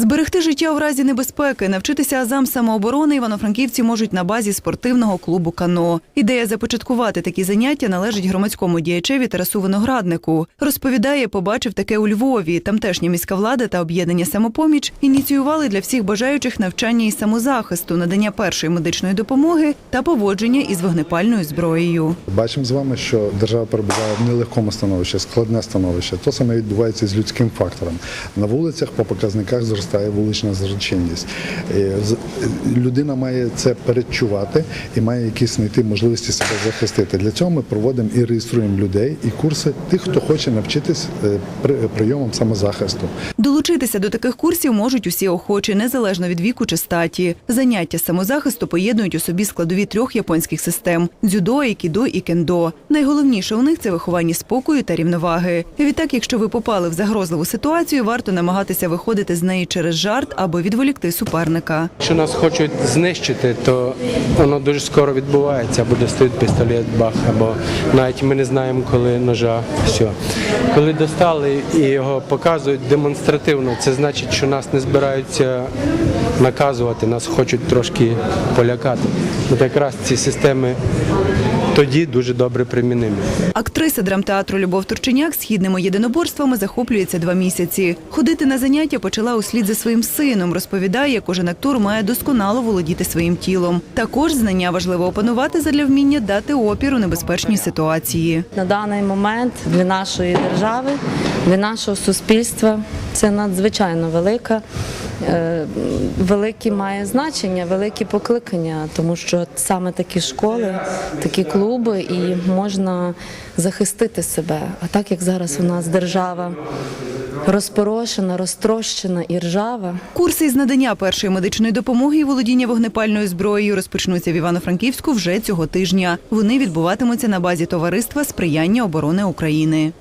Зберегти життя у разі небезпеки, навчитися азам самооборони івано-франківці можуть на базі спортивного клубу Кано. Ідея започаткувати такі заняття належить громадському діячеві Тарасу Винограднику. Розповідає, побачив таке у Львові. Тамтешня міська влада та об'єднання самопоміч ініціювали для всіх бажаючих навчання із самозахисту, надання першої медичної допомоги та поводження із вогнепальною зброєю. Бачимо з вами, що держава перебуває в нелегкому становищі, складне становище. То саме відбувається з людським фактором. На вулицях по показниках зростає вулична злочинність. Е, Людина має це передчувати і має якісь знайти можливості себе захистити. Для цього ми проводимо і реєструємо людей, і курси тих, хто хоче навчитись е, при- прийомам самозахисту. Долучитися до таких курсів можуть усі охочі, незалежно від віку чи статі. Заняття самозахисту поєднують у собі складові трьох японських систем: дзюдо, айкідо і кендо. Найголовніше у них це виховання спокою та рівноваги. Відтак, якщо ви попали в загрозливу ситуацію, варто намагатися виходити з неї через жарт або відволікти суперника. Якщо нас хочуть знищити, то воно дуже скоро відбувається, або достають пістолет, бах, або навіть ми не знаємо, коли ножа. Все. Коли достали і його показують демонстративно, це значить, що нас не збираються наказувати, нас хочуть трошки полякати. От якраз ці системи тоді дуже добре примінимі. Актриса драмтеатру Любов Турченяк східними єдиноборствами захоплюється два місяці. Ходити на заняття почала услід за своїм сином. Розповідає, кожен актор має досконало володіти своїм тілом. Також знання важливо опанувати задля вміння дати опір у небезпечній ситуації. На даний момент для нашої держави, для нашого суспільства це надзвичайно велика, велике має значення, велике покликання, тому що саме такі школи, такі клуби, і можна захистити себе. А так як зараз у нас держава розпорошена, розтрощена і ржава. Курси із надання першої медичної допомоги і володіння вогнепальною зброєю розпочнуться в Івано-Франківську вже цього тижня. Вони відбуватимуться на базі товариства сприяння оборони України.